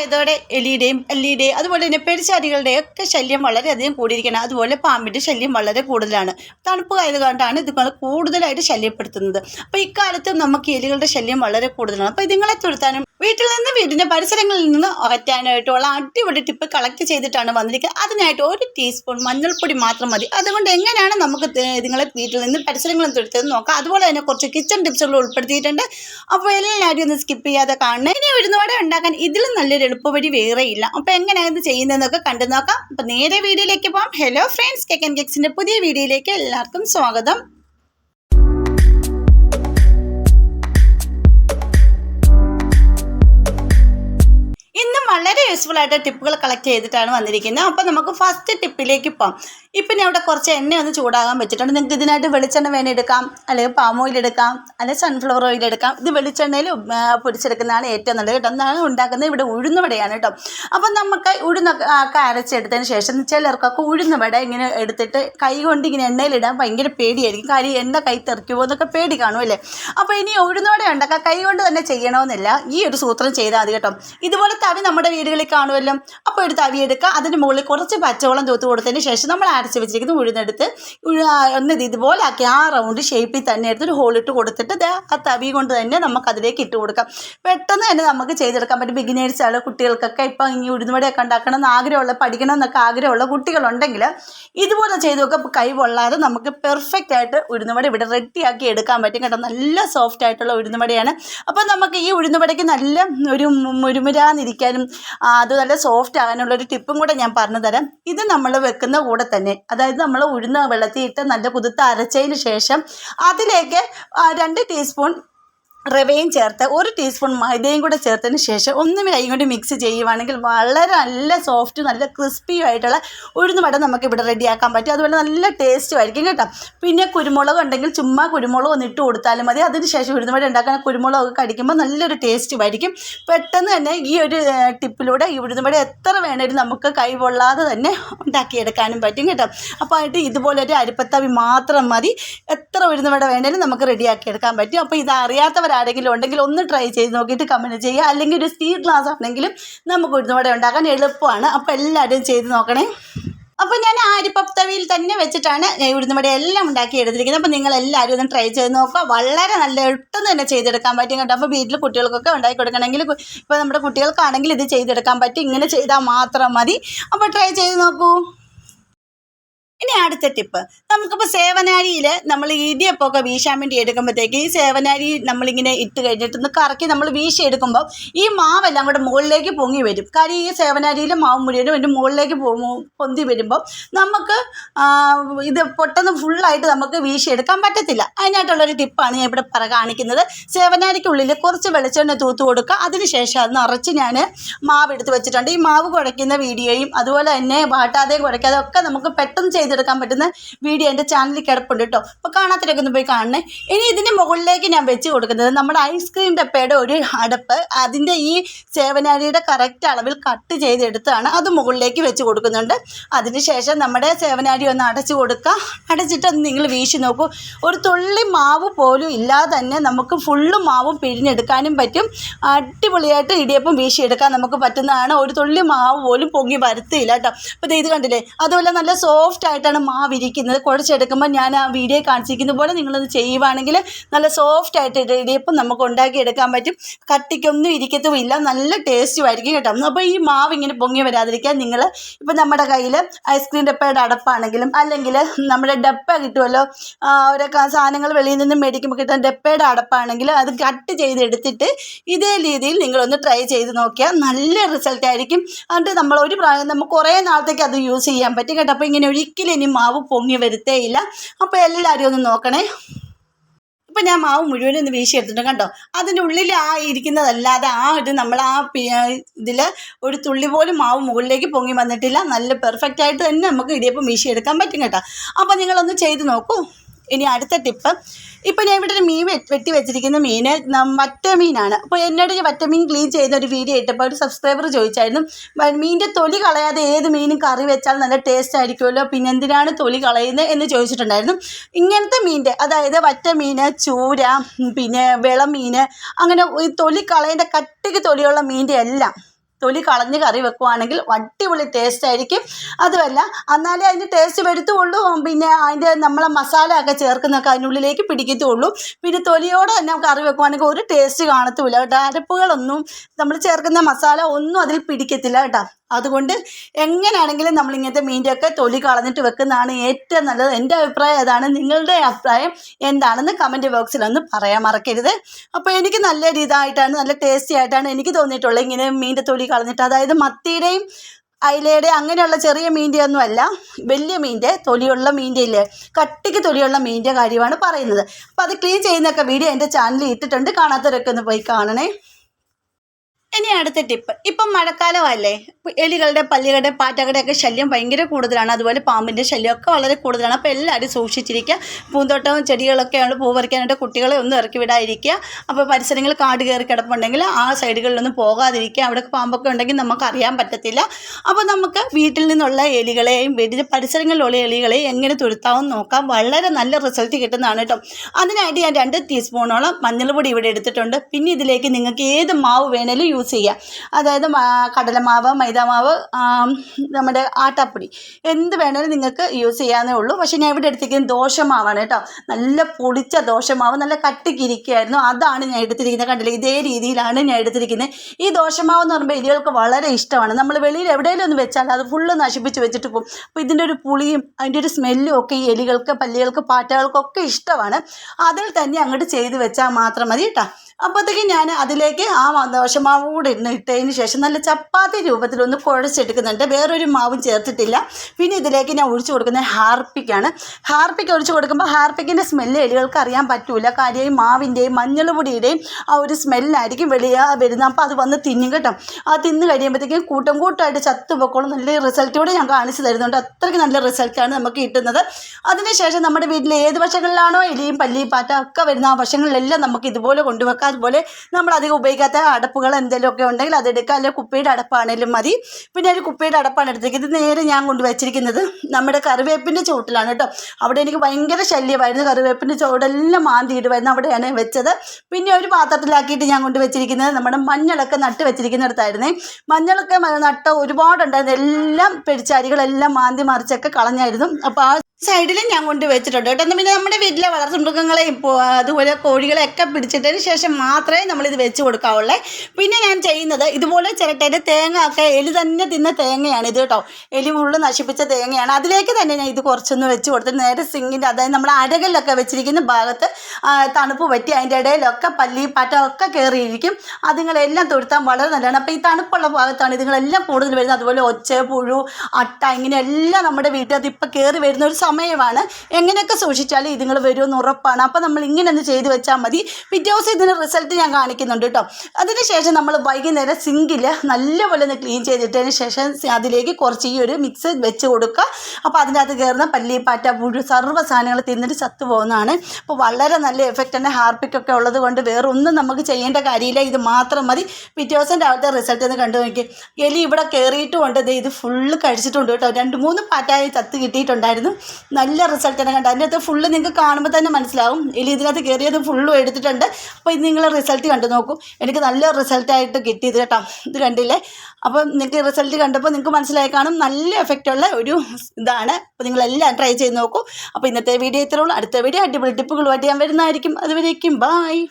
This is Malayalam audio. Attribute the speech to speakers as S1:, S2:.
S1: ആയതോടെ എലിയുടെയും എല്ലിയുടെയും അതുപോലെ തന്നെ പെരിച്ചാരികളുടെയും ഒക്കെ ശല്യം വളരെയധികം കൂടിയിരിക്കണം അതുപോലെ പാമ്പിന്റെ ശല്യം വളരെ കൂടുതലാണ്. തണുപ്പ് ആയതുകൊണ്ടാണ് ഇതുങ്ങളെ കൂടുതലായിട്ട് ശല്യപ്പെടുത്തുന്നത്. അപ്പോൾ ഇക്കാലത്ത് നമുക്ക് എലികളുടെ ശല്യം വളരെ കൂടുതലാണ്. അപ്പോൾ ഇതുങ്ങളെ തുരത്താനും വീട്ടിൽ നിന്ന് വീടിന്റെ പരിസരങ്ങളിൽ നിന്ന് അകറ്റാനായിട്ടുള്ള അടിപൊളി ടിപ്പ് കളക്ട് ചെയ്തിട്ടാണ് വന്നിരിക്കുന്നത്. അതിനായിട്ട് ഒരു ടീസ്പൂൺ മഞ്ഞൾപ്പൊടി മാത്രം മതി. അതുകൊണ്ട് എങ്ങനെയാണ് നമുക്ക് നിങ്ങളെ വീട്ടിൽ നിന്ന് പരിസരങ്ങളിൽ തുരുത്തത് നോക്കാം. അതുപോലെ തന്നെ കുറച്ച് കിച്ചൺ ടിപ്സുകൾ ഉൾപ്പെടുത്തിയിട്ടുണ്ട്. അപ്പോൾ എല്ലാവരും ഒന്ന് സ്കിപ്പ് ചെയ്യാതെ കാണണം. ഇനി ഉഴുന്നുവട ഉണ്ടാക്കാൻ ഇതിലും നല്ലൊരു എളുപ്പവഴി വേറെ ഇല്ല. അപ്പോൾ എങ്ങനെയാണ് ഇത് ചെയ്യുന്നതെന്നൊക്കെ കണ്ടു നോക്കാം. അപ്പോൾ നേരെ വീഡിയോയിലേക്ക് പോകാം ഹലോ ഫ്രണ്ട്സ് കേക്ക് ആൻഡ് കേക്സിന്റെ പുതിയ വീഡിയോയിലേക്ക് എല്ലാവർക്കും സ്വാഗതം. വളരെ യൂസ്ഫുൾ ആയിട്ട് ടിപ്പുകൾ കളക്ട് ചെയ്തിട്ടാണ് വന്നിരിക്കുന്നത്. അപ്പോൾ നമുക്ക് ഫസ്റ്റ് ടിപ്പിലേക്ക് പോകാം. ഇപ്പം ഞാൻ ഇവിടെ കുറച്ച് എണ്ണ ഒന്ന് ചൂടാകാൻ വെച്ചിട്ടുണ്ട്. നിങ്ങൾക്ക് ഇതിനായിട്ട് വെളിച്ചെണ്ണ വേണേൽ എടുക്കാം. അല്ലെങ്കിൽ പാം ഓയിൽ എടുക്കാം. അല്ലെങ്കിൽ സൺഫ്ലവർ ഓയിൽ എടുക്കാം. ഇത് വെളിച്ചെണ്ണയിൽ പൊടിച്ചെടുക്കുന്നതാണ് ഏറ്റവും നല്ലത് കേട്ടോ. എന്നാണ് ഉണ്ടാക്കുന്നത്. ഇവിടെ ഉഴുന്നുവടയാണ് കേട്ടോ. അപ്പം നമുക്ക് ഉഴുന്നൊക്കെ അരച്ചെടുത്തതിന് ശേഷം ചിലർക്കൊക്കെ ഉഴുന്നുവട ഇങ്ങനെ എടുത്തിട്ട് കൈ കൊണ്ട് ഇങ്ങനെ എണ്ണയിലിടാൻ ഭയങ്കര പേടിയായിരിക്കും. കാര്യം എണ്ണ കൈ തെറിക്കുമോ എന്നൊക്കെ പേടി കാണുമല്ലേ അപ്പോൾ ഇനി ഉഴുന്നുവട ഉണ്ടാക്കാൻ കൈ കൊണ്ട് തന്നെ ചെയ്യണമെന്നില്ല. ഈ ഒരു സൂത്രം ചെയ്താൽ മതി കേട്ടോ. ഇതുപോലെ തവി നമ്മുടെ വീടുകളിൽ കാണുമല്ലോ. അപ്പോൾ ഒരു തവി എടുക്കുക. അതിന് മുകളിൽ കുറച്ച് പച്ചവെള്ളം തൂത്ത് കൊടുത്തതിന് ശേഷം നമ്മൾ അരച്ച് വെച്ചിരിക്കുന്ന ഉഴുന്നെടുത്ത് ഉഴു ഒന്ന് ഇത് ഇതുപോലെ ആക്കി ആ റൗണ്ട് ഷേപ്പിൽ തന്നെ എടുത്ത് എടുത്തൊരു ഹോളിട്ട് കൊടുത്തിട്ട് ആ തവി കൊണ്ട് തന്നെ നമുക്ക് അതിലേക്ക് ഇട്ട് കൊടുക്കാം. പെട്ടെന്ന് തന്നെ നമുക്ക് ചെയ്തെടുക്കാൻ പറ്റും. ബിഗിനേഴ്സ് ആണ് കുട്ടികൾക്കൊക്കെ ഇപ്പം ഈ ഉഴുന്നുവടയൊക്കെ ഉണ്ടാക്കണം എന്ന് ആഗ്രഹമുള്ള പഠിക്കണം എന്നൊക്കെ ആഗ്രഹമുള്ള കുട്ടികളുണ്ടെങ്കിൽ ഇതുപോലെ ചെയ്ത് നോക്കുക. കൈ പൊള്ളാതെ നമുക്ക് പെർഫെക്റ്റ് ആയിട്ട് ഉഴുന്നുവട ഇവിടെ റെഡിയാക്കി എടുക്കാൻ പറ്റും കേട്ടോ. നല്ല സോഫ്റ്റ് ആയിട്ടുള്ള ഉഴുന്നുവടയാണ്. അപ്പോൾ നമുക്ക് ഈ ഉഴുന്നുവടയ്ക്ക് നല്ല ഒരു മുരുമുരാന്നിരിക്കാനും അത് നല്ല സോഫ്റ്റ് ആകാനുള്ള ഒരു ടിപ്പും കൂടെ ഞാൻ പറഞ്ഞു തരാം. ഇത് നമ്മൾ വെക്കുന്ന കൂടെ തന്നെ അതായത് നമ്മൾ ഉഴുന്ന വെള്ളത്തിൽ ഇട്ട് നല്ല കുതിർത്ത് അരച്ചതിന് ശേഷം അതിലേക്ക് രണ്ട് ടീസ്പൂൺ റവയും ചേർത്ത് ഒരു ടീസ്പൂൺ മൈദയും കൂടെ ചേർത്തതിന് ശേഷം ഒന്നും കൈ കൊണ്ട് മിക്സ് ചെയ്യുവാണെങ്കിൽ വളരെ നല്ല സോഫ്റ്റ് നല്ല ക്രിസ്പിയും ആയിട്ടുള്ള ഉഴുന്നുവട നമുക്ക് ഇവിടെ റെഡിയാക്കാൻ പറ്റും. അതുപോലെ നല്ല ടേസ്റ്റും ആയിരിക്കും കേട്ടോ. പിന്നെ കുരുമുളക് ഉണ്ടെങ്കിൽ ചുമ്മാ കുരുമുളക് ഒന്ന് ഇട്ട് കൊടുത്താലും മതി. അതിന് ശേഷം ഉഴുന്നുവട ഉണ്ടാക്കാൻ കുരുമുളകൊക്കെ കടിക്കുമ്പോൾ നല്ലൊരു ടേസ്റ്റും ആയിരിക്കും. പെട്ടെന്ന് തന്നെ ഈ ഒരു ടിപ്പിലൂടെ ഈ ഉഴുന്നുവട എത്ര വേണേലും നമുക്ക് കൈ പൊള്ളാതെ തന്നെ ഉണ്ടാക്കിയെടുക്കാനും പറ്റും കേട്ടോ. അപ്പോൾ ആയിട്ട് ഇതുപോലെ ഒരു അരിപ്പത്തവി മാത്രം മതി. എത്ര ഉഴുന്നുവട വേണേലും നമുക്ക് റെഡിയാക്കിയെടുക്കാൻ പറ്റും. അപ്പോൾ ഇത് അറിയാത്തവരാരെങ്കിലും ഉണ്ടെങ്കിൽ ഒന്ന് ട്രൈ ചെയ്ത് നോക്കിയിട്ട് കമന്റ് ചെയ്യുക. അല്ലെങ്കിൽ ഒരു സ്റ്റീൽ ഗ്ലാസ് ആണെങ്കിലും നമുക്ക് ഉഴുന്നുവട ഉണ്ടാക്കാൻ എളുപ്പമാണ്. അപ്പോൾ എല്ലാവരും ചെയ്ത് നോക്കണേ. അപ്പോൾ ഞാൻ ആരിപ്പത്തവിയിൽ തന്നെ വെച്ചിട്ടാണ് ഉഴുന്നുവട എല്ലാം ഉണ്ടാക്കി എടുത്തിരിക്കുന്നത്. അപ്പോൾ നിങ്ങൾ എല്ലാവരും ഒന്ന് ട്രൈ ചെയ്ത് നോക്കുക. വളരെ നല്ല എളുപ്പം തന്നെ ചെയ്തെടുക്കാൻ പറ്റും കേട്ടോ. അപ്പോൾ വീട്ടിൽ കുട്ടികൾക്കൊക്കെ ഉണ്ടാക്കി കൊടുക്കണമെങ്കിൽ ഇപ്പോൾ നമ്മുടെ കുട്ടികൾക്കാണെങ്കിൽ ഇത് ചെയ്തെടുക്കാൻ പറ്റും. ഇങ്ങനെ ചെയ്താൽ മാത്രം മതി. അപ്പോൾ ട്രൈ ചെയ്ത് നോക്കൂ. അടുത്ത ടിപ്പ് നമുക്കിപ്പോൾ സേവനാരിയിൽ നമ്മൾ ഇടിയപ്പമൊക്കെ വീശാൻ വേണ്ടി എടുക്കുമ്പോഴത്തേക്ക് ഈ സേവനാരി നമ്മളിങ്ങനെ ഇട്ട് കഴിഞ്ഞിട്ട് ഒന്ന് കറക്കി നമ്മൾ വീശി എടുക്കുമ്പോൾ ഈ മാവെല്ലാം കൂടെ മുകളിലേക്ക് പൊങ്ങി വരും. കാര്യം ഈ സേവനാരിയിലെ മാവ് മുഴുവനും എന്റെ മുകളിലേക്ക് പൊന്തി വരുമ്പോൾ നമുക്ക് ഇത് പെട്ടെന്ന് ഫുള്ളായിട്ട് നമുക്ക് വീശി എടുക്കാൻ പറ്റത്തില്ല. അതിനായിട്ടുള്ളൊരു ടിപ്പാണ് ഞാൻ ഇവിടെ പറ കാണിക്കുന്നത്. സേവനാരിക്കുള്ളിൽ കുറച്ച് വെളിച്ചെണ്ണ തൂത്ത് കൊടുക്കുക. അതിനുശേഷം അത് നിറച്ച് ഞാൻ മാവ് എടുത്ത് വെച്ചിട്ടുണ്ട്. ഈ മാവ് കുഴയ്ക്കുന്ന വീഡിയോയും അതുപോലെ തന്നെ വാട്ടാതെ കുഴയ്ക്കാതെ ഒക്കെ നമുക്ക് പെട്ടെന്ന് ചെയ്തെടുക്കാൻ പറ്റുന്ന വീഡിയോ എന്റെ ചാനലിൽ കിടപ്പുണ്ട് കേട്ടോ അപ്പോൾ കാണാത്തവരൊക്കെ ഒന്ന് പോയി കാണണേ. ഇനി ഇതിന്റെ മുകളിലേക്ക് ഞാൻ വെച്ച് കൊടുക്കുന്നത് നമ്മുടെ ഐസ്ക്രീം ഡപ്പയുടെ ഒരു അടപ്പ് അതിന്റെ ഈ സേവനാരിയുടെ കറക്റ്റ് അളവിൽ കട്ട് ചെയ്തെടുത്താണ് അത് മുകളിലേക്ക് വെച്ച് കൊടുക്കുന്നുണ്ട്. അതിനുശേഷം നമ്മുടെ സേവനാരി ഒന്ന് അടച്ചു കൊടുക്കുക അടച്ചിട്ട് നിങ്ങൾ വീശി നോക്കൂ. ഒരു തുള്ളി മാവ് പോലും ഇല്ലാതെ തന്നെ നമുക്ക് ഫുള്ള് മാവും പിഴിഞ്ഞെടുക്കാനും പറ്റും. അടിപൊളിയായിട്ട് ഇടിയപ്പം വീശിയെടുക്കാൻ നമുക്ക് പറ്റുന്നതാണ്. ഒരു തുള്ളി മാവ് പോലും പൊങ്ങി വരുത്തിയില്ല കേട്ടോ അപ്പോൾ ഇത് കണ്ടില്ലേ? അതുപോലെ നല്ല സോഫ്റ്റ് ആയിട്ടാണ് മാവ് ഇരിക്കുന്നത് കുഴച്ചെടുക്കുമ്പോൾ ഞാൻ ആ വീഡിയോ കാണിച്ചിരിക്കുന്ന പോലെ നിങ്ങളത് ചെയ്യുവാണെങ്കിൽ നല്ല സോഫ്റ്റ് ആയിട്ട് ഇടിയപ്പം നമുക്ക് ഉണ്ടാക്കിയെടുക്കാൻ പറ്റും. കട്ടിക്കൊന്നും ഇരിക്കത്തുമില്ല. നല്ല ടേസ്റ്റും ആയിരിക്കും കേട്ടോ. അപ്പോൾ ഈ മാവ് ഇങ്ങനെ പൊങ്ങി വരാതിരിക്കാൻ നിങ്ങൾ ഇപ്പം നമ്മുടെ കയ്യിൽ ഐസ്ക്രീം ഡപ്പയുടെ അടപ്പാണെങ്കിലും അല്ലെങ്കിൽ നമ്മുടെ ഡപ്പ കിട്ടുമല്ലോ ഓരോ സാധനങ്ങൾ വെളിയിൽ നിന്ന് മേടിക്കുമ്പോൾ കിട്ടുന്ന ഡപ്പയുടെ അടപ്പാണെങ്കിൽ അത് കട്ട് ചെയ്തെടുത്തിട്ട് ഇതേ രീതിയിൽ നിങ്ങളൊന്ന് ട്രൈ ചെയ്ത് നോക്കിയാൽ നല്ല റിസൾട്ട് ആയിരിക്കും. അതുകൊണ്ട് നമ്മൾ ഒരു പ്രായം നമുക്ക് കുറേ നാളത്തേക്ക് അത് യൂസ് ചെയ്യാൻ പറ്റും കേട്ടോ. അപ്പോൾ ഇങ്ങനെ ഒരിക്കലും ഇനി മാവ് പൊങ്ങി വരുത്തേയില്ല. അപ്പോൾ എല്ലാവരും ഒന്ന് നോക്കണേ. ഇപ്പം ഞാൻ മാവ് മുഴുവനും ഒന്ന് വീശി എടുത്തിട്ടുണ്ട് കണ്ടോ? അതിന്റെ ഉള്ളിൽ ആ ഇരിക്കുന്നതല്ലാതെ ആ ഒരു നമ്മൾ ആ ഇതിൽ ഒരു തുള്ളി പോലും മാവ് മുകളിലേക്ക് പൊങ്ങി വന്നിട്ടില്ല. നല്ല പെർഫെക്റ്റ് ആയിട്ട് തന്നെ നമുക്ക് ഇടിയപ്പം വീശിയെടുക്കാൻ പറ്റും കേട്ടോ. അപ്പോൾ നിങ്ങളൊന്ന് ചെയ്ത് നോക്കൂ. ഇനി അടുത്ത ടിപ്പ് ഇപ്പം ഞാൻ ഇവിടെ ഒരു മീൻ വെട്ടി വെച്ചിരിക്കുന്ന മീൻ വറ്റ മീനാണ്. അപ്പോൾ എന്നോട് ഈ വറ്റ മീൻ ക്ലീൻ ചെയ്യുന്ന ഒരു വീഡിയോ ഇട്ടപ്പോൾ ഒരു സബ്സ്ക്രൈബർ ചോദിച്ചായിരുന്നു മീനിന്റെ തൊലി കളയാതെ ഏത് മീനും കറി വെച്ചാൽ നല്ല ടേസ്റ്റ് ആയിരിക്കുമല്ലോ? പിന്നെ എന്തിനാണ് തൊലി കളയുന്നത് എന്ന് ചോദിച്ചിട്ടുണ്ടായിരുന്നു. ഇങ്ങനത്തെ മീനിന്റെ അതായത് വറ്റ മീൻ ചൂര പിന്നെ വിളമീൻ അങ്ങനെ ഈ തൊലി കളയേണ്ട കട്ടിക്ക് തൊലിയുള്ള മീനിന്റെ എല്ലാം തൊലി കളഞ്ഞ് കറി വെക്കുവാണെങ്കിൽ അടിപൊളി ടേസ്റ്റ് ആയിരിക്കും. അതുമല്ല എന്നാലേ അതിന്റെ ടേസ്റ്റ് വരുത്തുള്ളൂ പിന്നെ അതിന്റെ നമ്മളെ മസാല ഒക്കെ ചേർക്കുന്നൊക്കെ അതിനുള്ളിലേക്ക് പിടിക്കത്തുള്ളൂ. പിന്നെ തൊലിയോടെ തന്നെ കറി വെക്കുവാണെങ്കിൽ ഒരു ടേസ്റ്റ് കാണത്തുമില്ല കേട്ടോ. അരപ്പുകളൊന്നും നമ്മൾ ചേർക്കുന്ന മസാല ഒന്നും അതിൽ പിടിക്കത്തില്ല കേട്ടോ. അതുകൊണ്ട് എങ്ങനെയാണെങ്കിലും നമ്മൾ ഇങ്ങനത്തെ മീന്റെയൊക്കെ തൊലി കളഞ്ഞിട്ട് വെക്കുന്നതാണ് ഏറ്റവും നല്ലത്. എന്റെ അഭിപ്രായം അതാണ് നിങ്ങളുടെ അഭിപ്രായം എന്താണെന്ന് കമന്റ് ബോക്സിൽ ഒന്ന് പറയാൻ മറക്കരുത്. അപ്പോൾ എനിക്ക് നല്ല ഇതായിട്ടാണ് നല്ല ടേസ്റ്റി ആയിട്ടാണ് എനിക്ക് തോന്നിയിട്ടുള്ളത് ഇങ്ങനെ മീന്റെ തൊലി കളഞ്ഞിട്ട്. അതായത് മത്തിയുടെയും അയിലയുടെ അങ്ങനെയുള്ള ചെറിയ മീന്റെ ഒന്നും അല്ല വലിയ മീന്റെ തൊലിയുള്ള മീന്റെ ഇല്ലേ? കട്ടിക്ക് തൊലിയുള്ള മീന്റെ കാര്യമാണ് പറയുന്നത്. അപ്പോൾ അത് ക്ലീൻ ചെയ്യുന്നൊക്കെ വീഡിയോ എന്റെ ചാനലിൽ ഇട്ടിട്ടുണ്ട്. കാണാത്തവരൊക്കെ ഒന്ന് പോയി കാണണേ. ഇനി അടുത്ത ടിപ്പ് ഇപ്പം മഴക്കാലമല്ലേ? എലികളുടെ പല്ലികളുടെ പാറ്റകളുടെ ഒക്കെ ശല്യം ഭയങ്കര കൂടുതലാണ്. അതുപോലെ പാമ്പിന്റെ ശല്യമൊക്കെ വളരെ കൂടുതലാണ്. അപ്പോൾ എല്ലാവരും സൂക്ഷിച്ചിരിക്കുക. പൂന്തോട്ടവും ചെടികളൊക്കെയാണ് പൂ പറിക്കാനായിട്ട് കുട്ടികളെ ഒന്നും ഇറക്കി വിടാതിരിക്കുക. അപ്പോൾ പരിസരങ്ങൾ കാട് കയറി കിടപ്പുണ്ടെങ്കിൽ ആ സൈഡുകളിലൊന്നും പോകാതിരിക്കുക. അവിടെ പാമ്പൊക്കെ ഉണ്ടെങ്കിൽ നമുക്ക് അറിയാൻ പറ്റത്തില്ല. അപ്പോൾ നമുക്ക് വീട്ടിൽ നിന്നുള്ള എലികളെയും വീട്ടിലെ പരിസരങ്ങളിലുള്ള എലികളെയും എങ്ങനെ തുരുത്താവും നോക്കാം. വളരെ നല്ല റിസൾട്ട് കിട്ടുന്നതാണ് കേട്ടോ. അതിനായിട്ട് ഞാൻ രണ്ട് ടീസ്പൂണോളം മഞ്ഞൾപ്പൊടി ഇവിടെ എടുത്തിട്ടുണ്ട്. പിന്നെ ഇതിലേക്ക് നിങ്ങൾക്ക് ഏത് മാവ് വേണേലും യൂസ് ചെയ്യുക അതായത് കടലമാവ് മൈദാമാവ് നമ്മുടെ ആട്ടാപ്പൊടി. എന്ത് വേണേലും നിങ്ങൾക്ക് യൂസ് ചെയ്യാവുന്നേ ഉള്ളൂ. പക്ഷേ ഞാൻ ഇവിടെ എടുത്തിരിക്കുന്നത് ദോശമാവാണ് കേട്ടോ. നല്ല പൊടിച്ച ദോശമാവ് നല്ല കട്ടിക്കിരിക്കുകയായിരുന്നു അതാണ് ഞാൻ എടുത്തിരിക്കുന്നത്. കണ്ടില്ല? ഇതേ രീതിയിലാണ് ഞാൻ എടുത്തിരിക്കുന്നത്. ഈ ദോശമാവ് എന്ന് പറയുമ്പോൾ എലികൾക്ക് വളരെ ഇഷ്ടമാണ്. നമ്മൾ വെളിയിൽ എവിടെയെങ്കിലും ഒന്ന് വെച്ചാൽ അത് ഫുള്ള് നശിപ്പിച്ച് വെച്ചിട്ട് പോകും. അപ്പോൾ ഇതിന്റെ ഒരു പുളിയും അതിന്റെ ഒരു സ്മെല്ലും ഒക്കെ ഈ എലികൾക്ക് പല്ലികൾക്ക് പാറ്റകൾക്കൊക്കെ ഇഷ്ടമാണ്. അതിൽ തന്നെ അങ്ങോട്ട് ചെയ്ത് വെച്ചാൽ മാത്രം മതി കേട്ടോ. അപ്പോഴത്തേക്കും ഞാൻ അതിലേക്ക് ആ ദോശമാവ് കൂടെ ഇന്ന് ഇട്ടതിന് ശേഷം നല്ല ചപ്പാത്തി രൂപത്തിലൊന്ന് കുഴച്ചെടുക്കുന്നുണ്ട്. വേറൊരു മാവും ചേർത്തിട്ടില്ല. പിന്നെ ഇതിലേക്ക് ഞാൻ ഒഴിച്ചു കൊടുക്കുന്നത് ഹാർപ്പിക്കാണ്. ഹാർപ്പിക്ക് ഒഴിച്ചു കൊടുക്കുമ്പോൾ ഹാർപ്പിക്കിന്റെ സ്മെല്ല് എലികൾക്ക് അറിയാൻ പറ്റൂല. കാര്യം മാവിന്റെയും മഞ്ഞൾപൊടിയുടെയും ആ ഒരു സ്മെല്ലായിരിക്കും വെളിയ വരുന്നത്. അപ്പോൾ അത് വന്ന് തിന്നും കേട്ടോ. ആ തിന്ന് കഴിയുമ്പോഴത്തേക്കും കൂട്ടം കൂട്ടമായിട്ട് ചത്തു പൊക്കോളും നല്ല റിസൾട്ടോടെ ഞാൻ കാണിച്ചു തരുന്നുണ്ട്. അത്രയ്ക്ക് നല്ല റിസൾട്ടാണ് നമുക്ക് കിട്ടുന്നത്. അതിനുശേഷം നമ്മുടെ വീട്ടിലെ ഏത് വശങ്ങളിലാണോ എലിയും പല്ലിയും പാറ്റ ഒക്കെ വരുന്ന ആ വശങ്ങളിലെല്ലാം നമുക്ക് ഇതുപോലെ കൊണ്ടുവെക്കാം. അതുപോലെ നമ്മൾ അധികം ഉപയോഗിക്കാത്ത അടപ്പുകൾ എന്തെങ്കിലുമൊക്കെ ഉണ്ടെങ്കിൽ അതെടുക്കുക അല്ലെങ്കിൽ കുപ്പിയുടെ അടപ്പാണേലും മതി. പിന്നെ ഒരു കുപ്പിയുടെ അടപ്പാണ് എടുത്തേക്ക്. ഇത് നേരെ ഞാൻ കൊണ്ടുവച്ചിരിക്കുന്നത് നമ്മുടെ കറിവേപ്പിന്റെ ചുവട്ടിലാണ് കേട്ടോ. അവിടെ എനിക്ക് ഭയങ്കര ശല്യമായിരുന്നു. കറിവേപ്പിന്റെ ചുവടെല്ലാം മാന്തിയിടുമായിരുന്നു അവിടെയാണ് വെച്ചത്. പിന്നെ ഒരു പാത്രത്തിലാക്കിയിട്ട് ഞാൻ കൊണ്ടുവച്ചിരിക്കുന്നത് നമ്മുടെ മഞ്ഞളൊക്കെ നട്ട് വെച്ചിരിക്കുന്നിടത്തായിരുന്നേ. മഞ്ഞളൊക്കെ നട്ട ഒരുപാടുണ്ടായിരുന്നു. എല്ലാം പെരിച്ചാരികളെല്ലാം മാന്തി മറിച്ചൊക്കെ കളഞ്ഞായിരുന്നു. അപ്പോൾ ആ സൈഡിലും ഞാൻ കൊണ്ട് വെച്ചിട്ടുണ്ട് കേട്ടോ. പിന്നെ നമ്മുടെ വീട്ടിലെ വളർത്തുമൃഗങ്ങളെയും അതുപോലെ കോഴികളെയൊക്കെ പിടിച്ചിട്ടതിന് ശേഷം മാത്രമേ നമ്മളിത് വെച്ച് കൊടുക്കാവുള്ളേ. പിന്നെ ഞാൻ ചെയ്യുന്നത് ഇതുപോലെ ചിരട്ടേന്റെ തേങ്ങ ഒക്കെ എലി തന്നെ തിന്ന തേങ്ങയാണ് ഇത് കേട്ടോ. എലി മുള്ളു നശിപ്പിച്ച തേങ്ങയാണ്. അതിലേക്ക് തന്നെ ഞാൻ ഇത് കുറച്ചൊന്ന് വെച്ച് കൊടുത്ത് നേരെ സിങ്ങിന്റെ അതായത് നമ്മൾ അരകളിലൊക്കെ വെച്ചിരിക്കുന്ന ഭാഗത്ത് തണുപ്പ് പറ്റി അതിന്റെ ഇടയിലൊക്കെ പല്ലി പാറ്റ ഒക്കെ കയറിയിരിക്കും. അതുങ്ങളെല്ലാം തൊടുത്താൽ വളരെ നല്ലതാണ്. അപ്പോൾ ഈ തണുപ്പുള്ള ഭാഗത്താണ് ഇതുങ്ങളെല്ലാം കൂടുതൽ വരുന്നത്. അതുപോലെ ഒച്ച പുഴു അട്ട ഇങ്ങനെയെല്ലാം നമ്മുടെ വീട്ടിൽ ഇപ്പം കയറി വരുന്ന ഒരു സമയമാണ്. എങ്ങനെയൊക്കെ സൂക്ഷിച്ചാലും ഇതുങ്ങൾ വരുമെന്ന് ഉറപ്പാണ്. അപ്പോൾ നമ്മൾ ഇങ്ങനെ ഒന്ന് ചെയ്ത് വെച്ചാൽ മതി. പിറ്റേ ദിവസം ഇതിന് റിസൾട്ട് ഞാൻ കാണിക്കുന്നുണ്ട് കേട്ടോ. അതിനുശേഷം നമ്മൾ വൈകുന്നേരം സിങ്കിൽ നല്ലപോലെ ഒന്ന് ക്ലീൻ ചെയ്തിട്ടതിന് ശേഷം അതിലേക്ക് കുറച്ച് ഈ ഒരു മിക്സ് വെച്ച് കൊടുക്കുക. അപ്പോൾ അതിനകത്ത് കയറുന്ന പല്ലി പാറ്റ പുഴു സർവ സാധനങ്ങൾ തിന്നിട്ട് ചത്തു പോകുന്നതാണ്. അപ്പോൾ വളരെ നല്ല എഫക്റ്റ് തന്നെ ഹാർപ്പിക്കൊക്കെ ഉള്ളത് കൊണ്ട് വേറെ ഒന്നും നമുക്ക് ചെയ്യേണ്ട കാര്യമില്ല. ഇത് മാത്രം മതി. പിറ്റേ ദിവസം രാവിലത്തെ റിസൾട്ട് ഒന്ന് കണ്ടു നോക്കി. എലി ഇവിടെ കയറിയിട്ടുമുണ്ട് ഇത് ഫുള്ള് കഴിച്ചിട്ടുണ്ട് കേട്ടോ. രണ്ട് മൂന്ന് പാറ്റായി ചത്ത് കിട്ടിയിട്ടുണ്ടായിരുന്നു. നല്ല റിസൾട്ട് തന്നെ കണ്ടു. അതിന്റെ അകത്ത് ഫുള്ള് നിങ്ങൾക്ക് കാണുമ്പോൾ തന്നെ മനസ്സിലാവും. എലി ഇതിനകത്ത് കയറിയത് ഫുള്ളും എടുത്തിട്ടുണ്ട്. അപ്പോൾ ഇത് നിങ്ങൾ റിസൾട്ട് കണ്ടു നോക്കൂ. എനിക്ക് നല്ല റിസൾട്ടായിട്ട് കിട്ടിയത് കേട്ടോ. ഇത് കണ്ടില്ലേ? അപ്പോൾ നിങ്ങൾക്ക് റിസൾട്ട് കണ്ടപ്പോൾ നിങ്ങൾക്ക് മനസ്സിലായി കാണും. നല്ല എഫക്റ്റുള്ള ഒരു ഇതാണ്. അപ്പോൾ നിങ്ങളെല്ലാം ട്രൈ ചെയ്ത് നോക്കൂ. അപ്പോൾ ഇന്നത്തെ വീഡിയോ ഇത്രയുള്ളൂ അടുത്ത വീഡിയോ അടിപൊളി ടിപ്പുകളുമായിട്ട് ഞാൻ വരുന്നതായിരിക്കും. അതുവരേക്കും ബായ്